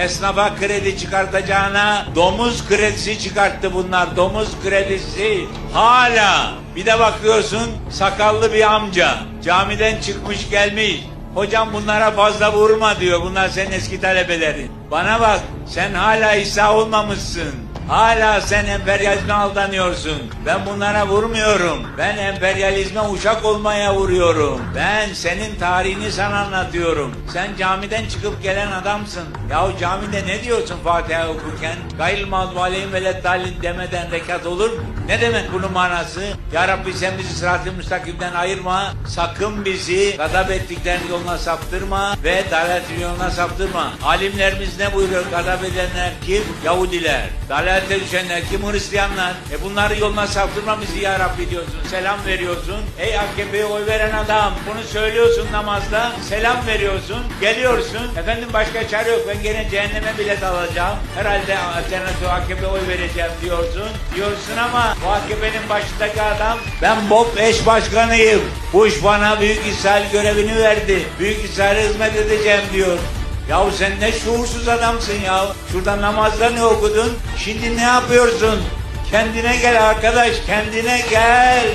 esnafa kredi çıkartacağına domuz kredisi çıkarttı bunlar. Domuz kredisi. Hala bir de bakıyorsun sakallı bir amca camiden çıkmış gelmiş. Hocam bunlara fazla vurma diyor. Bunlar senin eski talebelerin. Bana bak sen hala İsa olmamışsın. Hala sen emperyalizme aldanıyorsun. Ben bunlara vurmuyorum. Ben emperyalizme uşak olmaya vuruyorum. Ben senin tarihini sana anlatıyorum. Sen camiden çıkıp gelen adamsın. Yahu camide ne diyorsun Fatiha okurken? Gayrı mağdubu aleyhim ve demeden rekat olur mu? Ne demek bunun manası? Ya Rabbi sen bizi sırat-ı müstakimden ayırma. Sakın bizi gadap ettiklerin yoluna saptırma ve dalaletin yoluna saptırma. Alimlerimiz ne buyuruyor? Gadap edenler kim? Yahudiler. Dalalete düşenler kim? Hristiyanlar. E bunları yoluna saptırma bizi ya Rabbi diyorsun. Selam veriyorsun. Ey AKP'ye oy veren adam. Bunu söylüyorsun namazda. Selam veriyorsun. Geliyorsun. Efendim başka çare yok. Ben gene cehenneme bilet alacağım. Herhalde alternatif AKP oy vereceğim diyorsun. Diyorsun ama bu AKP'nin başındaki adam ben BOP eş başkanıyım. Bush bana Büyük İsrail görevini verdi. Büyük İsrail'e hizmet edeceğim diyor. Yahu sen ne şuursuz adamsın ya. Şurada namazda ne okudun? Şimdi ne yapıyorsun? Kendine gel arkadaş, kendine gel.